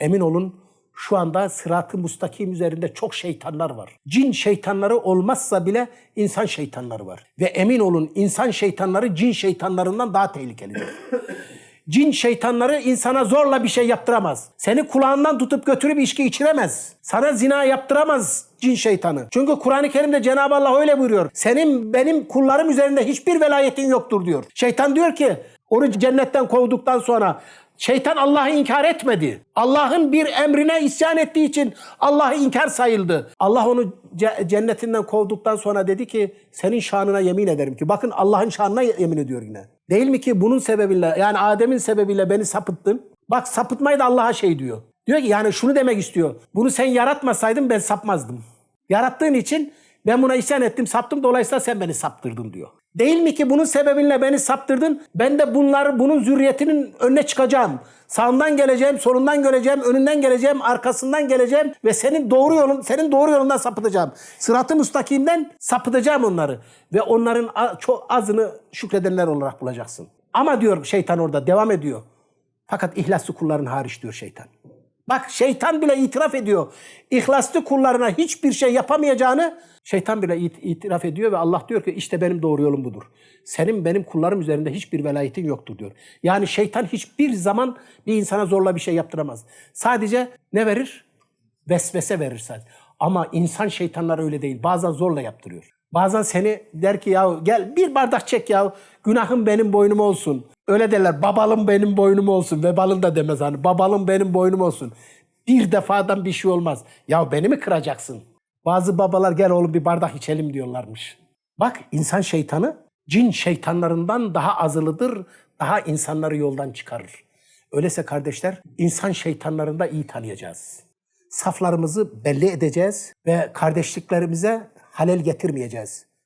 Emin olun şu anda sırat-ı mustakim üzerinde çok şeytanlar var. Cin şeytanları olmazsa bile insan şeytanları var. Ve emin olun insan şeytanları cin şeytanlarından daha tehlikelidir. Cin şeytanları insana zorla bir şey yaptıramaz. Seni kulağından tutup götürüp içki içiremez. Sana zina yaptıramaz cin şeytanı. Çünkü Kur'an-ı Kerim'de Cenab-ı Allah öyle buyuruyor. Senin benim kullarım üzerinde hiçbir velayetin yoktur diyor. Şeytan diyor ki onu cennetten kovduktan sonra Şeytan Allah'ı inkar etmedi. Allah'ın bir emrine isyan ettiği için Allah'ı inkar sayıldı. Allah onu ce- cennetinden kovduktan sonra dedi ki senin şanına yemin ederim ki bakın Allah'ın şanına yemin ediyor yine. Değil mi ki bunun sebebiyle yani Adem'in sebebiyle beni sapıttın. Bak sapıtmayı da Allah'a şey diyor. Diyor ki yani şunu demek istiyor. Bunu sen yaratmasaydın ben sapmazdım. Yarattığın için ben buna isyan ettim, saptım. Dolayısıyla sen beni saptırdın diyor. Değil mi ki bunun sebebiyle beni saptırdın? Ben de bunları, bunun zürriyetinin önüne çıkacağım. Sağından geleceğim, solundan geleceğim, önünden geleceğim, arkasından geleceğim ve senin doğru yolun, senin doğru yolundan sapıtacağım. Sırat-ı müstakimden sapıtacağım onları ve onların çok azını şükredenler olarak bulacaksın. Ama diyor şeytan orada devam ediyor. Fakat ihlaslı kulların hariç diyor şeytan. Bak şeytan bile itiraf ediyor. İhlaslı kullarına hiçbir şey yapamayacağını şeytan bile it- itiraf ediyor ve Allah diyor ki işte benim doğru yolum budur. Senin benim kullarım üzerinde hiçbir velayetin yoktur diyor. Yani şeytan hiçbir zaman bir insana zorla bir şey yaptıramaz. Sadece ne verir? Vesvese verir sadece. Ama insan şeytanlar öyle değil. Bazen zorla yaptırıyor. Bazen seni der ki ya gel bir bardak çek ya günahım benim boynuma olsun. Öyle derler babalım benim boynuma olsun. Vebalın da demez hani babalım benim boynuma olsun. Bir defadan bir şey olmaz. Ya beni mi kıracaksın? Bazı babalar gel oğlum bir bardak içelim diyorlarmış. Bak insan şeytanı cin şeytanlarından daha azılıdır, daha insanları yoldan çıkarır. Öyleyse kardeşler insan şeytanlarını da iyi tanıyacağız saflarımızı belli edeceğiz ve kardeşliklerimize halel getirmeyeceğiz.